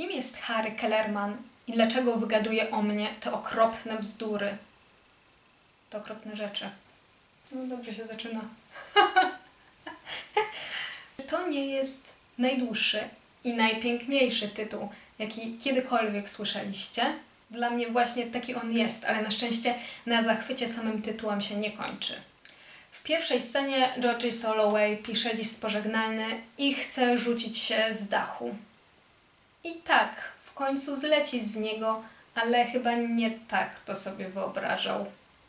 Kim jest Harry Kellerman i dlaczego wygaduje o mnie te okropne bzdury? Te okropne rzeczy. No dobrze się zaczyna. to nie jest najdłuższy i najpiękniejszy tytuł, jaki kiedykolwiek słyszeliście. Dla mnie właśnie taki on jest, ale na szczęście na zachwycie samym tytułem się nie kończy. W pierwszej scenie Georgie Soloway pisze list pożegnalny i chce rzucić się z dachu. I tak, w końcu zleci z niego, ale chyba nie tak to sobie wyobrażał.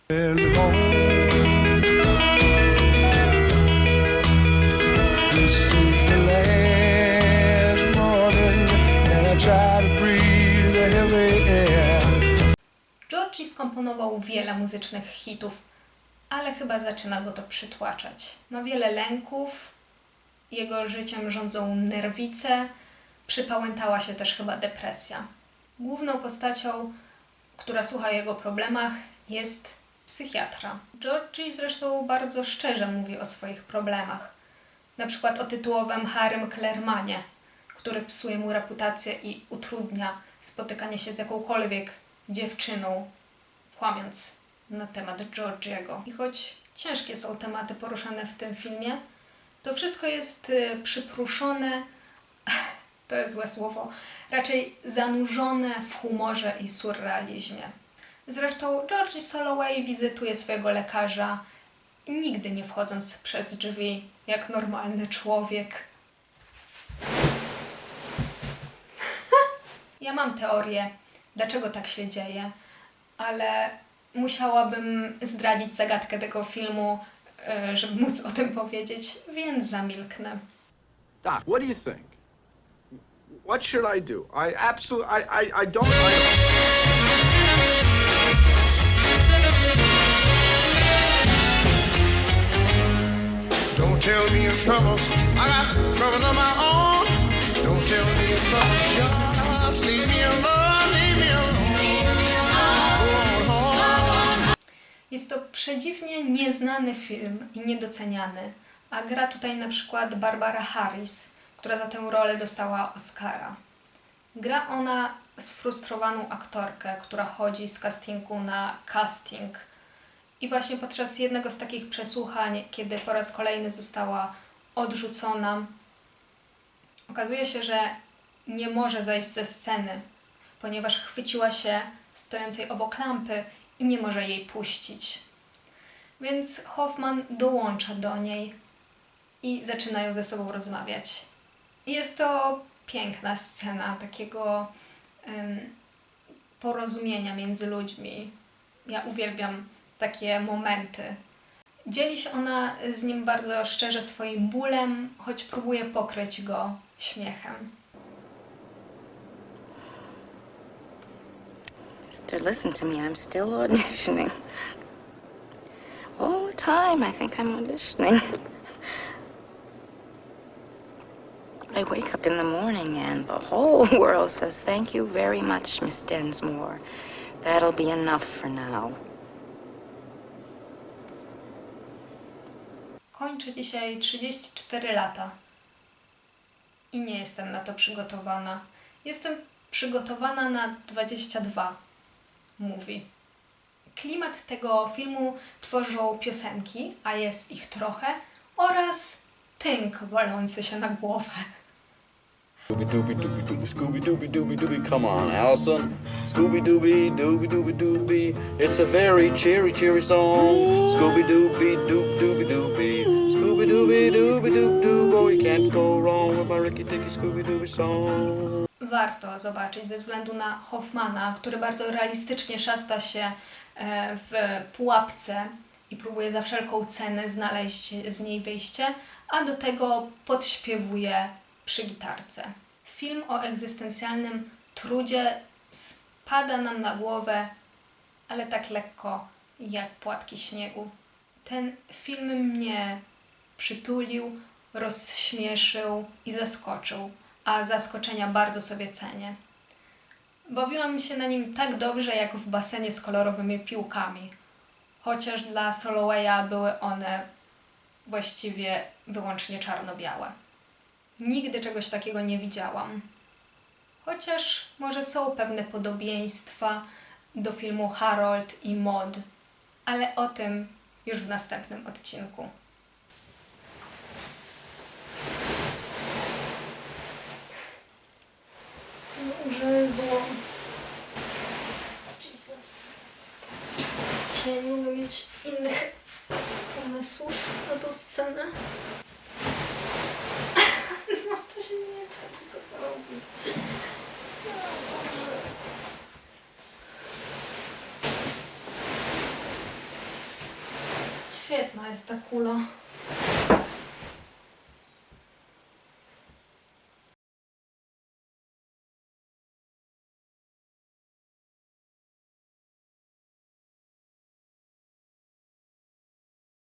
and home. This is the last morning, and I try to breathe the heavy air. Georgie skomponował wiele muzycznych hitów, ale chyba zaczyna go to przytłaczać. Ma wiele lęków, jego życiem rządzą nerwice, przypałętała się też chyba depresja. Główną postacią, która słucha o jego problemach, jest psychiatra. Georgie zresztą bardzo szczerze mówi o swoich problemach. Na przykład o tytułowym Harrym Klermanie, który psuje mu reputację i utrudnia spotykanie się z jakąkolwiek dziewczyną, kłamiąc na temat Georgiego. I choć ciężkie są tematy poruszane w tym filmie, to wszystko jest y, przypruszone, to jest złe słowo, raczej zanurzone w humorze i surrealizmie. Zresztą Georgie Soloway wizytuje swojego lekarza, nigdy nie wchodząc przez drzwi jak normalny człowiek. Ja mam teorię, dlaczego tak się dzieje, ale musiałabym zdradzić zagadkę tego filmu, e, żeby móc o tym powiedzieć, więc zamilknę. Doc, what do you think? What should I do? I absolutely, I, I, I don't. I, Don't tell me your troubles, I got troubles of my own. Don't tell me your troubles, just leave me alone, leave me alone. Jest to przedziwnie nieznany film i niedoceniany, a gra tutaj na przykład Barbara Harris, która za tę rolę dostała Oscara. Gra ona sfrustrowaną aktorkę, która chodzi z castingu na casting. I właśnie podczas jednego z takich przesłuchań, kiedy po raz kolejny została odrzucona, okazuje się, że nie może zejść ze sceny, ponieważ chwyciła się stojącej obok lampy i nie może jej puścić. Więc Hoffman dołącza do niej i zaczynają ze sobą rozmawiać. Jest to piękna scena takiego porozumienia między ludźmi. Ja uwielbiam takie momenty. Dzieli się ona z nim bardzo szczerze swoim bólem, choć próbuje pokryć go śmiechem. Sister, listen to me. I'm still auditioning. All the time, I think I'm auditioning. I wake up in the morning and the whole world says, Thank you very much, Miss Densmore. That'll be enough for now. Kończę dzisiaj 34 lata i nie jestem na to przygotowana. Jestem przygotowana na 22, mówi. Klimat tego filmu tworzą piosenki, a jest ich trochę, oraz tynk walący się na głowę. Scooby Dooby Dooby Dooby Scooby Dooby Dooby Dooby come on Allison. Scooby Dooby Dooby Dooby Dooby It's a very cheery cheery song. Scooby Dooby Dooby Dooby Scooby Dooby Dooby Dooby Doo Oh can't go wrong with my Ricky Ticky Scooby Dooby song. Warto zobaczyć ze względu na Hoffmana, który bardzo realistycznie szasta się e, w pułapce i próbuje za wszelką cenę znaleźć z niej wyjście, a do tego podśpiewuje przy gitarce. Film o egzystencjalnym trudzie spada nam na głowę, ale tak lekko jak płatki śniegu. Ten film mnie przytulił, rozśmieszył i zaskoczył, a zaskoczenia bardzo sobie cenię. Bawiłam się na nim tak dobrze jak w basenie z kolorowymi piłkami, chociaż dla Solowaya były one właściwie wyłącznie czarno-białe. Nigdy czegoś takiego nie widziałam. Chociaż może są pewne podobieństwa do filmu Harold i Maud, ale o tym już w następnym odcinku. Ugrzezło. Jesus. Czy ja nie mogę mieć innych pomysłów na tą scenę? Świetna jest ta kula.